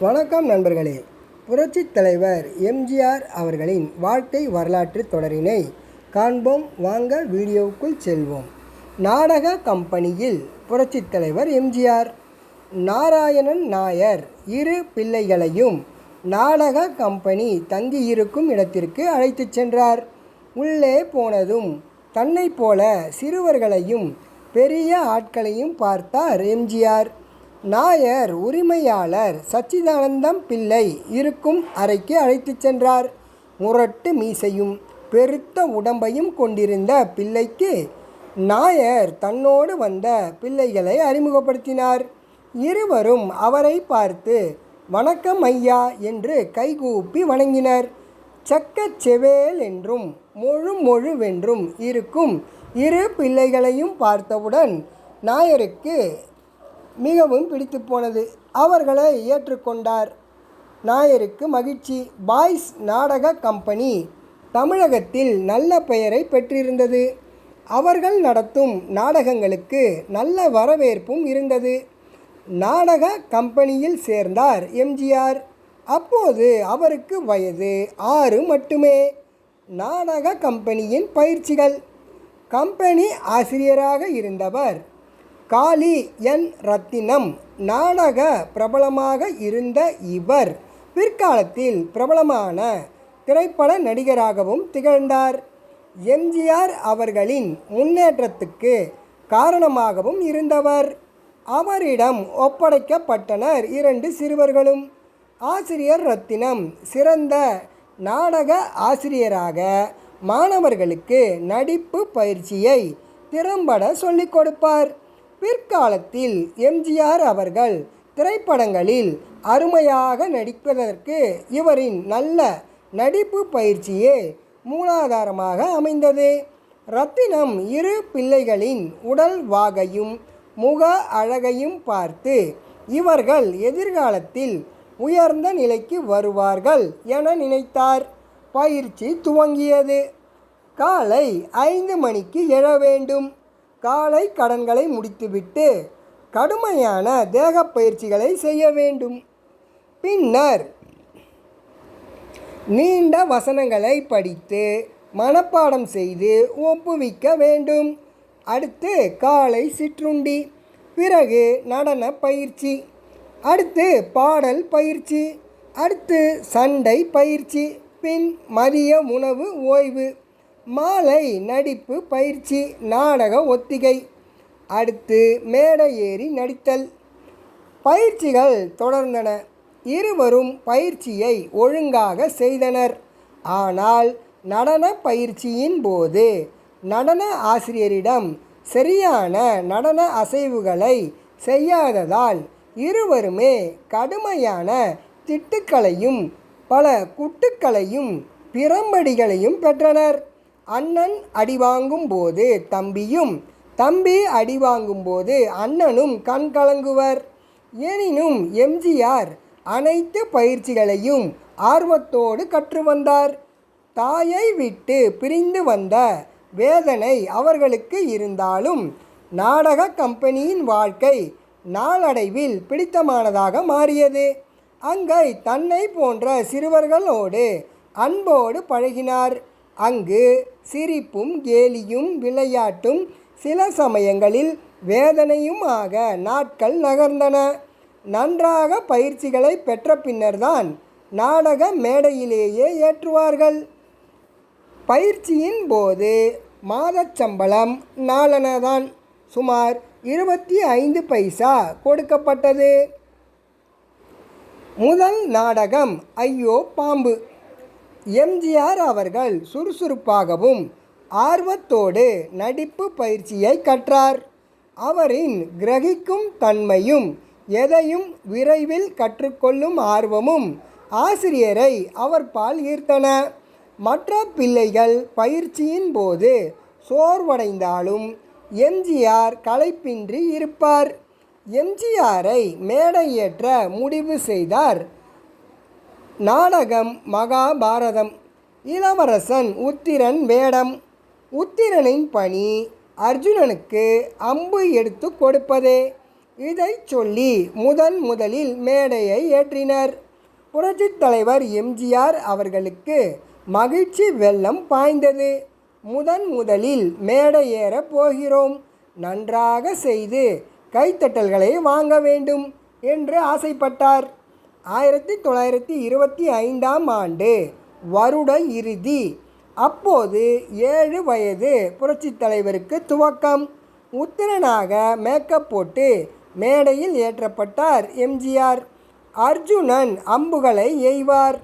வணக்கம் நண்பர்களே. புரட்சித் தலைவர் எம்ஜிஆர் அவர்களின் வாழ்க்கை வரலாற்று தொடரினை காண்போம். வாங்க வீடியோவுக்குள் செல்வோம். நாடக கம்பெனியில் புரட்சித் தலைவர் எம்ஜிஆர். நாராயணன் நாயர் இரு பிள்ளைகளையும் நாடக கம்பெனி தங்கியிருக்கும் இடத்திற்கு அழைத்துச் சென்றார். உள்ளே போனதும் தன்னைப் போல சிறுவர்களையும் பெரிய ஆட்களையும் பார்த்தார் எம்ஜிஆர். நாயர் உரிமையாளர் சச்சிதானந்தம் பிள்ளை இருக்கும் அறைக்கு அழைத்துச் சென்றார். முரட்டு மீசையும் பெருத்த உடம்பையும் கொண்டிருந்த பிள்ளைக்கு நாயர் தன்னோடு வந்த பிள்ளைகளை அறிமுகப்படுத்தினார். இருவரும் அவரை பார்த்து வணக்கம் ஐயா என்று கைகூப்பி வணங்கினர். சக்கச் செவேல் என்றும் மொழு மொழுவென்றும் இருக்கும் இரு பிள்ளைகளையும் பார்த்தவுடன் நாயருக்கு மிகவும் பிடித்து போனது. அவர்களை ஏற்றுக்கொண்டார். நாயருக்கு மகிழ்ச்சி. பாய்ஸ் நாடக கம்பெனி தமிழகத்தில் நல்ல பெயரை பெற்றிருந்தது. அவர்கள் நடத்தும் நாடகங்களுக்கு நல்ல வரவேற்பும் இருந்தது. நாடக கம்பெனியில் சேர்ந்தார் எம்ஜிஆர். அப்போது அவருக்கு வயது ஆறு மட்டுமே. நாடக கம்பெனியின் பயிற்சிகள். கம்பெனி ஆசிரியராக இருந்தவர் காளி என் ரத்தினம் நாடக பிரபலமாக இருந்த இவர் பிற்காலத்தில் பிரபலமான திரைப்பட நடிகராகவும் திகழ்ந்தார். எம்ஜிஆர் அவர்களின் முன்னேற்றத்துக்கு காரணமாகவும் இருந்தவர். அவரிடம் ஒப்படைக்கப்பட்டனர் இரண்டு சிறுவர்களும். ஆசிரியர் ரத்தினம் சிறந்த நாடக ஆசிரியராக மாணவர்களுக்கு நடிப்பு பயிற்சியை திறம்பட சொல்லிக் கொடுப்பார். பிற்காலத்தில் எம்ஜிஆர் அவர்கள் திரைப்படங்களில் அருமையாக நடிப்பதற்கு இவரின் நல்ல நடிப்பு பயிற்சியே மூலாதாரமாக அமைந்தது. ரத்தினம் இரு பிள்ளைகளின் உடல் வாகையும் முக அழகையும் பார்த்து இவர்கள் எதிர்காலத்தில் உயர்ந்த நிலைக்கு வருவார்கள் என நினைத்தார். பயிற்சி துவங்கியது. காலை ஐந்து மணிக்கு எழ வேண்டும். காலை கடன்களை முடித்துவிட்டு கடுமையான தேக பயிற்சிகளை செய்ய வேண்டும். பின்னர் நீண்ட வசனங்களை படித்து மனப்பாடம் செய்து ஒப்புவிக்க வேண்டும். அடுத்து காலை சிற்றுண்டி பிறகு நடன பயிற்சி அடுத்து பாடல் பயிற்சி அடுத்து சண்டை பயிற்சி பின் மதிய உணவு ஓய்வு. மாலை நடிப்பு பயிற்சி நாடக ஒத்திகை. அடுத்து மேடை ஏறி நடித்தல். பயிற்சிகள் தொடர்ந்தன. இருவரும் பயிற்சியை ஒழுங்காக செய்தனர். ஆனால் நடன பயிற்சியின் போது நடன ஆசிரியரிடம் சரியான நடன அசைவுகளை செய்யாததால் இருவருமே கடுமையான திட்டுக்களையும் பல குட்டுக்களையும் பிரம்படிகளையும் பெற்றனர். அண்ணன் அடி வாங்கும் போது தம்பியும் தம்பி அடி வாங்கும் போது அண்ணனும் கண் கலங்குவர். எனினும் எம்ஜிஆர் அனைத்து பயிற்சிகளையும் ஆர்வத்தோடு கற்று வந்தார். தாயை விட்டு பிரிந்து வந்த வேதனை அவர்களுக்கு இருந்தாலும் நாடக கம்பெனியின் வாழ்க்கை நாளடைவில் பிடித்தமானதாக மாறியது. அங்கே தன்னை போன்ற சிறுவர்களோடு அன்போடு பழகினார். அங்கு சிரிப்பும் கேலியும் விளையாட்டும் சில சமயங்களில் வேதனையுமாக நாட்கள் நகர்ந்தன. நன்றாக பயிற்சிகளை பெற்ற பின்னர்தான் நாடக மேடையிலேயே ஏற்றுவார்கள். பயிற்சியின் போது மாதச் சம்பளம் நாளனதான். சுமார் இருபத்தி ஐந்து பைசா கொடுக்கப்பட்டது. முதல் நாடகம் ஐயோ பாம்பு. எம்ஜிஆர் அவர்கள் சுறுசுறுப்பாகவும் ஆர்வத்தோடு நடிப்பு பயிற்சியை கற்றார். அவரின் கிரகிக்கும் தன்மையும் எதையும் விரைவில் கற்றுக்கொள்ளும் ஆர்வமும் ஆசிரியரை அவர் பால் ஈர்த்தன. மற்ற பிள்ளைகள் பயிற்சியின் போது சோர்வடைந்தாலும் எம்ஜிஆர் களைப்பின்றி இருப்பார். எம்ஜிஆரை மேடையேற்ற முடிவு செய்தார். நாடகம் மகாபாரதம். இளவரசன் உத்திரன் வேடம். உத்திரனின் பணி அர்ஜுனனுக்கு அம்பு எடுத்து கொடுப்பதே. இதை சொல்லி முதன் முதலில் மேடையை ஏற்றினர். புரட்சித் தலைவர் எம்ஜிஆர் அவர்களுக்கு மகிழ்ச்சி வெள்ளம் பாய்ந்தது. முதன் முதலில் மேடை ஏற போகிறோம். நன்றாக செய்து கைத்தட்டல்களை வாங்க வேண்டும் என்று ஆசைப்பட்டார். ஆயிரத்தி தொள்ளாயிரத்தி இருபத்தி ஐந்தாம் ஆண்டு வருட இறுதி. அப்போது ஏழு வயது புரட்சித் தலைவருக்கு துவக்கம். உத்திரனாக மேக்கப் போட்டு மேடையில் ஏற்றப்பட்டார் எம்ஜிஆர். அர்ஜுனன் அம்புகளை எய்வார்.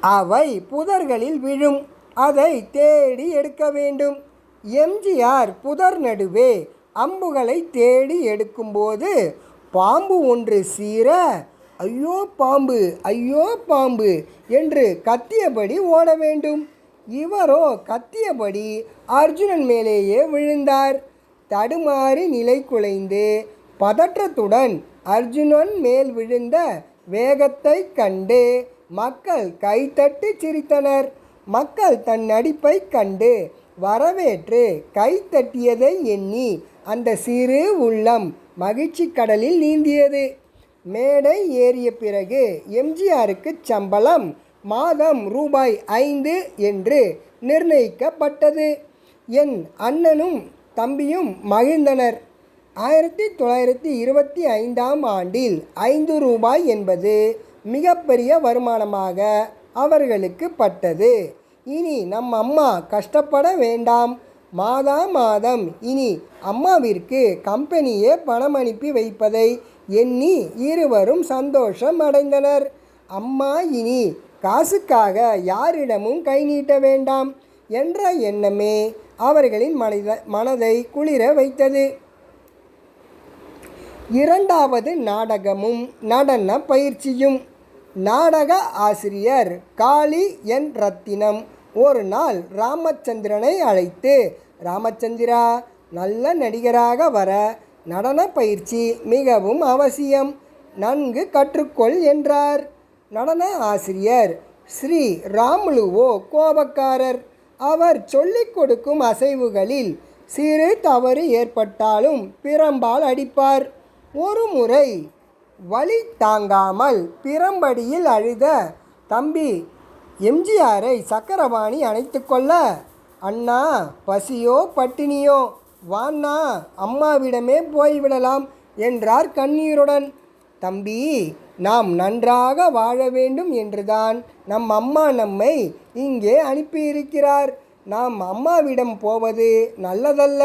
அவை புதர்களில் விழும். அதை தேடி எடுக்க வேண்டும். எம்ஜிஆர் புதர் நடுவே அம்புகளை தேடி எடுக்கும்போது பாம்பு ஒன்று சீர ஐயோ பாம்பு ஐயோ பாம்பு என்று கத்தியபடி ஓட வேண்டும். இவரோ கத்தியபடி அர்ஜுனன் மேலேயே விழுந்தார். தடுமாறி நிலை குலைந்து பதற்றத்துடன் அர்ஜுனன் மேல் விழுந்த வேகத்தை கண்டு மக்கள் கைத்தட்டி சிரித்தனர். மக்கள் தன் நடிப்பை கண்டு வரவேற்று கைத்தட்டியதை எண்ணி அந்த சிறு உள்ளம் மகிழ்ச்சி கடலில் நீந்தியது. மேடை ஏறிய பிறகு எம்ஜிஆருக்கு சம்பளம் மாதம் ரூபாய் ஐந்து என்று நிர்ணயிக்கப்பட்டது. என் அண்ணனும் தம்பியும் மகிழ்ந்தனர். ஆயிரத்தி தொள்ளாயிரத்தி இருபத்தி ஐந்தாம் ஆண்டில் ஐந்து ரூபாய் என்பது மிகப்பெரிய வருமானமாக அவர்களுக்கு பட்டது. இனி நம் அம்மா கஷ்டப்பட வேண்டாம். மாதா மாதம் இனி அம்மாவிற்கு கம்பெனியே பணம் அனுப்பி வைப்பதை எண்ணி இருவரும் சந்தோஷம் அடைந்தனர் அம்மா இனி காசுக்காக யாரிடமும் கை நீட்ட வேண்டாம் என்ற எண்ணமே அவர்களின் மனித மனதை குளிர வைத்தது. இரண்டாவது நாடகமும் நடன பயிற்சியும். நாடக ஆசிரியர் காளி என் ரத்தினம் ஒரு நாள் ராமச்சந்திரனை அழைத்து ராமச்சந்திரா நல்ல நடிகராக வர நடன பயிற்சி மிகவும் அவசியம். நன்கு கற்றுக்கொள் என்றார். நடன ஆசிரியர் ஸ்ரீ ராமுலுவோ கோபக்காரர். அவர் சொல்லிக் கொடுக்கும் அசைவுகளில் சிறு தவறு ஏற்பட்டாலும் பிரம்பால் அடிப்பார். ஒரு முறை வழி தாங்காமல் பிரம்படியில் அழுத தம்பி எம்ஜிஆரை சக்கரவாணி அணைத்து கொள்ள. அண்ணா பசியோ பட்டினியோ? வாண்ணா அம்மாவிடமே போய்விடலாம் என்றார் கண்ணீருடன். தம்பி நாம் நன்றாக வாழ வேண்டும் என்றுதான் நம் அம்மா நம்மை இங்கே அனுப்பியிருக்கிறார். நாம் அம்மாவிடம் போவது நல்லதல்ல.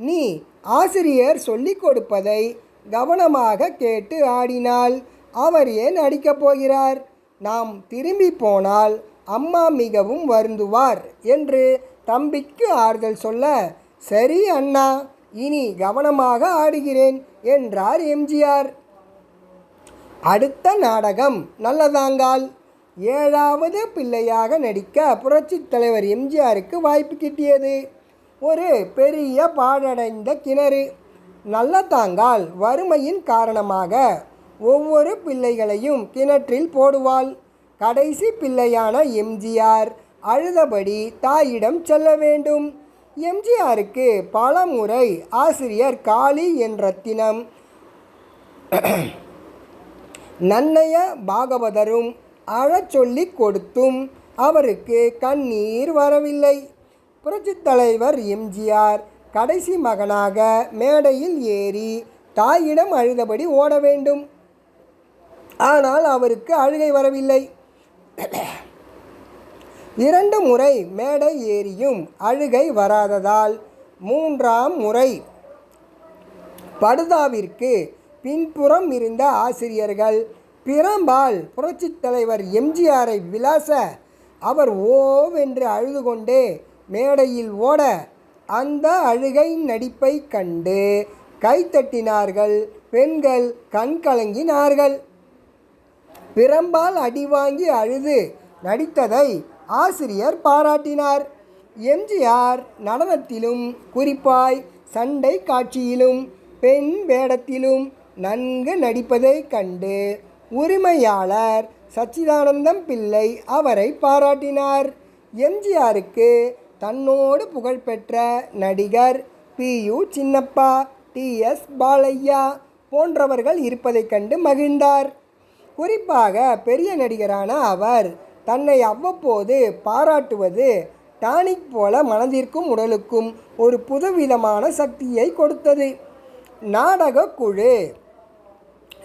நீ ஆசிரியர் சொல்லிக் கொடுப்பதை கவனமாக கேட்டு ஆடினால் அவர் ஏன் அடிக்கப் போகிறார்? நாம் திரும்பி போனால் அம்மா மிகவும் வருந்துவார் என்று தம்பிக்கு ஆறுதல் சொல்ல சரி அண்ணா இனி கவனமாக ஆடுகிறேன் என்றார் எம்ஜிஆர். அடுத்த நாடகம் நல்லதாங்கால். ஏழாவது பிள்ளையாக நடிக்க புரட்சித் தலைவர் எம்ஜிஆருக்கு வாய்ப்பு கிட்டியது. ஒரு பெரிய பாழடைந்த கிணறு. நல்லதாங்கால் வறுமையின் காரணமாக ஒவ்வொரு பிள்ளைகளையும் கிணற்றில் போடுவாள். கடைசி பிள்ளையான எம்ஜிஆர் அழுதபடி தாயிடம் செல்ல வேண்டும். எம்ஜிஆருக்கு பல முறை ஆசிரியர் காளி என்ற தினம். நன்னய பாகவதரும் அழச்சொல்லி கொடுத்தும் அவருக்கு கண்ணீர் வரவில்லை. புரட்சித் தலைவர் எம்ஜிஆர் கடைசி மகனாக மேடையில் ஏறி தாயிடம் அழுதபடி ஓட வேண்டும். ஆனால் அவருக்கு அழுகை வரவில்லை. இரண்டு முறை மேடை ஏறியும் அழுகை வராததால் மூன்றாம் முறை படுதாவிற்கு பின்புறம் இருந்த ஆசிரியர்கள் பிரம்பால் புரட்சித் தலைவர் எம்ஜிஆரை விலாச அவர் ஓவென்று அழுது கொண்டே மேடையில் ஓட அந்த அழுகை நடிப்பை கண்டு கைத்தட்டினார்கள் பெண்கள் கண்கலங்கினார்கள் பிரம்பால் அடி வாங்கி அழுது நடித்ததை ஆசிரியர் பாராட்டினார். எம்ஜிஆர் நடனத்திலும் குறிப்பாய் சண்டை காட்சியிலும் பெண் வேடத்திலும் நன்கு நடிப்பதைக் கண்டு உரிமையாளர் சச்சிதானந்தம் பிள்ளை அவரை பாராட்டினார். எம்ஜிஆருக்கு தன்னோடு புகழ்பெற்ற நடிகர் P U Chinnappa T S Balaiah போன்றவர்கள் இருப்பதைக் கண்டு மகிழ்ந்தார். குறிப்பாக பெரிய நடிகரான அவர் தன்னை அவ்வப்போது பாராட்டுவது டானிக் போல மனதிற்கும் உடலுக்கும் ஒரு புதுவிதமான சக்தியை கொடுத்தது. நாடகக்குழு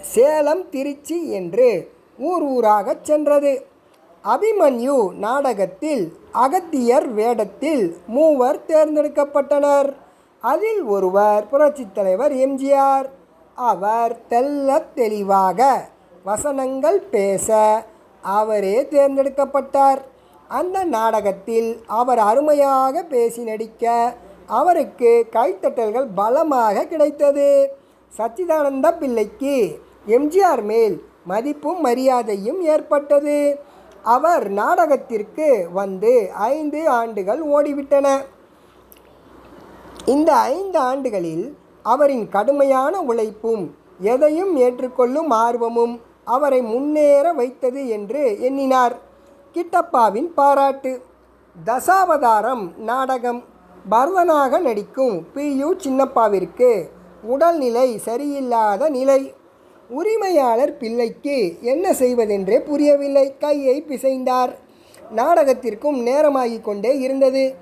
சேலம் திருச்சி என்று ஊர் ஊராகச் சென்றது. அபிமன்யு நாடகத்தில் அகத்தியர் வேடத்தில் மூவர் தேர்ந்தெடுக்கப்பட்டனர். அதில் ஒருவர் புரட்சித் தலைவர் எம்ஜிஆர். அவர் தெல்ல தெளிவாக வசனங்கள் பேச அவரே தேர்ந்தெடுக்கப்பட்டார். அந்த நாடகத்தில் அவர் அருமையாக பேசி நடிக்க அவருக்கு கைத்தட்டல்கள் பலமாக கிடைத்தது. சச்சிதானந்த பிள்ளைக்கு எம்ஜிஆர் மேல் மதிப்பும் மரியாதையும் ஏற்பட்டது. அவர் நாடகத்திற்கு வந்து ஐந்து ஆண்டுகள் ஓடிவிட்டன. இந்த ஐந்து ஆண்டுகளில் அவரின் கடுமையான உழைப்பும் எதையும் ஏற்றுக்கொள்ளும் ஆர்வமும் அவரை முன்னேற வைத்தது என்று எண்ணினார். கிட்டப்பாவின் பாராட்டு. தசாவதாரம் நாடகம். பரதனாக நடிக்கும் பி. யு. சின்னப்பாவிற்கு உடல்நிலை சரியில்லாத நிலை. உரிமையாளர் பிள்ளைக்கு என்ன செய்வதென்றே புரியவில்லை. கையை பிசைந்தார். நாடகத்திற்கும் நேரமாகிக் கொண்டே இருந்தது.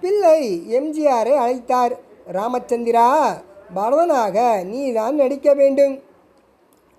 பிள்ளை எம்ஜிஆரை அழைத்தார். ராமச்சந்திரா பரதனாக நீதான் நடிக்க வேண்டும்.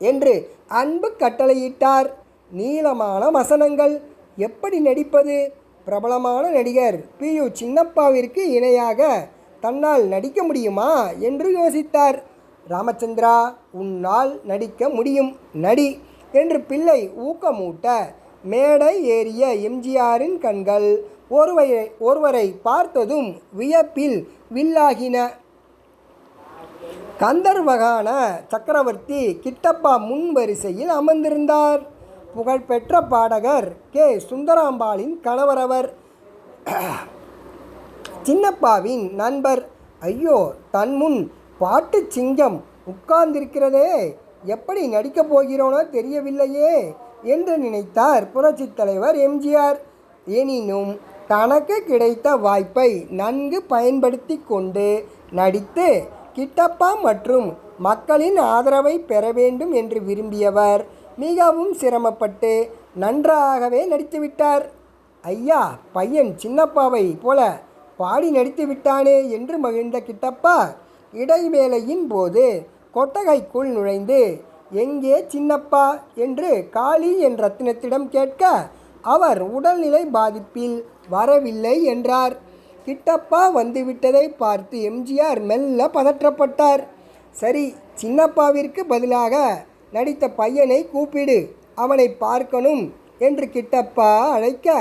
என்று அன்பு கட்டளையிட்டார். நீளமான வசனங்கள். எப்படி நடிப்பது? பிரபலமான நடிகர் பி. யு. சின்னப்பாவிற்கு இணையாக தன்னால் நடிக்க முடியுமா? என்று யோசித்தார். ராமச்சந்திரா உன்னால் நடிக்க முடியும். நடி என்று பிள்ளை ஊக்கமூட்ட மேடை ஏறிய எம்ஜிஆரின் கண்கள் ஒருவரை ஒருவரை பார்த்ததும் வியப்பில் வில்லாகின. கந்தர்வகான சக்கரவர்த்தி கிட்டப்பா முன் வரிசையில் அமர்ந்திருந்தார். புகழ்பெற்ற பாடகர் கே. சுந்தராம்பாளின் கணவர் அவர் சின்னப்பாவின் நண்பர். ஐயோ தன் முன் பாட்டு சிங்கம் உட்கார்ந்திருக்கிறதே. எப்படி நடிக்கப் போகிறோனோ தெரியவில்லையே என்று நினைத்தார் புரட்சித் தலைவர் எம்ஜிஆர். எனினும் தனக்கு கிடைத்த வாய்ப்பை நன்கு பயன்படுத்தி கொண்டு நடித்து கிட்டப்பா மற்றும் மக்களின் ஆதரவை பெற வேண்டும் என்று விரும்பியவர் மிகவும் சிரமப்பட்டு நன்றாகவே நடித்துவிட்டார். ஐயா பையன் சின்னப்பாவை போல பாடி நடித்து விட்டானே என்று மகிழ்ந்த கிட்டப்பா இடைவேளையின் போது கொட்டகைக்குள் நுழைந்து எங்கே சின்னப்பா என்று காளி என் ரத்தினத்திடம் கேட்க அவர் உடல்நிலை பாதிப்பில் வரவில்லை என்றார். கிட்டப்பா வந்துவிட்டதை பார்த்து எம்ஜிஆர் மெல்ல பதற்றப்பட்டார். சரி சின்னப்பாவிற்கு பதிலாக நடித்த பையனை கூப்பிடு அவனை பார்க்கணும் என்று கிட்டப்பா அழைக்க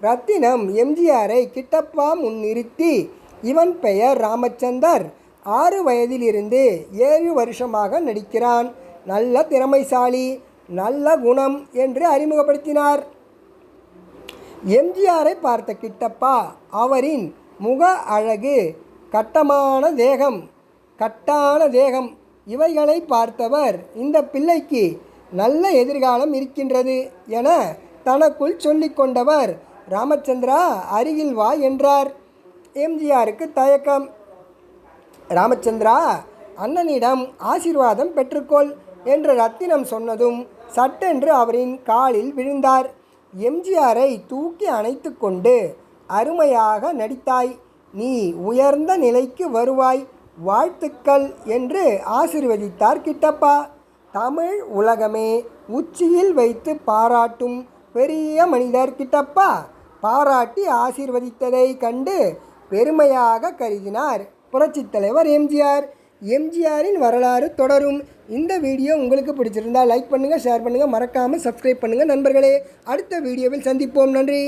ரத்தினம் எம்ஜிஆரை கிட்டப்பா முன் நிறுத்தி இவன் பெயர் ராமச்சந்தர். ஆறு வயதிலிருந்து ஏழு வருஷமாக நடிக்கிறான். நல்ல திறமைசாலி நல்ல குணம் என்று அறிமுகப்படுத்தினார். எம்ஜிஆரை பார்த்த கிட்டப்பா அவரின் முக அழகு கட்டமான தேகம் கட்டான தேகம். இவைகளை பார்த்தவர் இந்த பிள்ளைக்கு நல்ல எதிர்காலம் இருக்கின்றது என தனக்குள் சொல்லிக்கொண்டவர் ராமச்சந்திரா அருகில் வா என்றார். எம்ஜிஆருக்கு தயக்கம். ராமச்சந்திரா அண்ணனிடம் ஆசீர்வாதம் பெற்றுக்கொள் என்று ரத்தினம் சொன்னதும் சட்டென்று அவரின் காலில் விழுந்தார். எம்ஜிஆரை தூக்கி அணைத்து கொண்டு அருமையாக நடித்தாய். நீ உயர்ந்த நிலைக்கு வருவாய். வாழ்த்துக்கள் என்று ஆசிர்வதித்தார் கிட்டப்பா. தமிழ் உலகமே உச்சியில் வைத்து பாராட்டும் பெரிய மனிதர் கிட்டப்பா. பாராட்டி ஆசீர்வதித்ததை கண்டு பெருமையாக கருதினார் புரட்சித் தலைவர் எம்ஜிஆர். எம்ஜிஆரின் வரலாறு தொடரும். இந்த வீடியோ உங்களுக்கு பிடிச்சிருந்தா லைக் பண்ணுங்கள் ஷேர் பண்ணுங்கள் மறக்காமல் சப்ஸ்கிரைப் பண்ணுங்கள் நண்பர்களே. அடுத்த வீடியோவில் சந்திப்போம். நன்றி.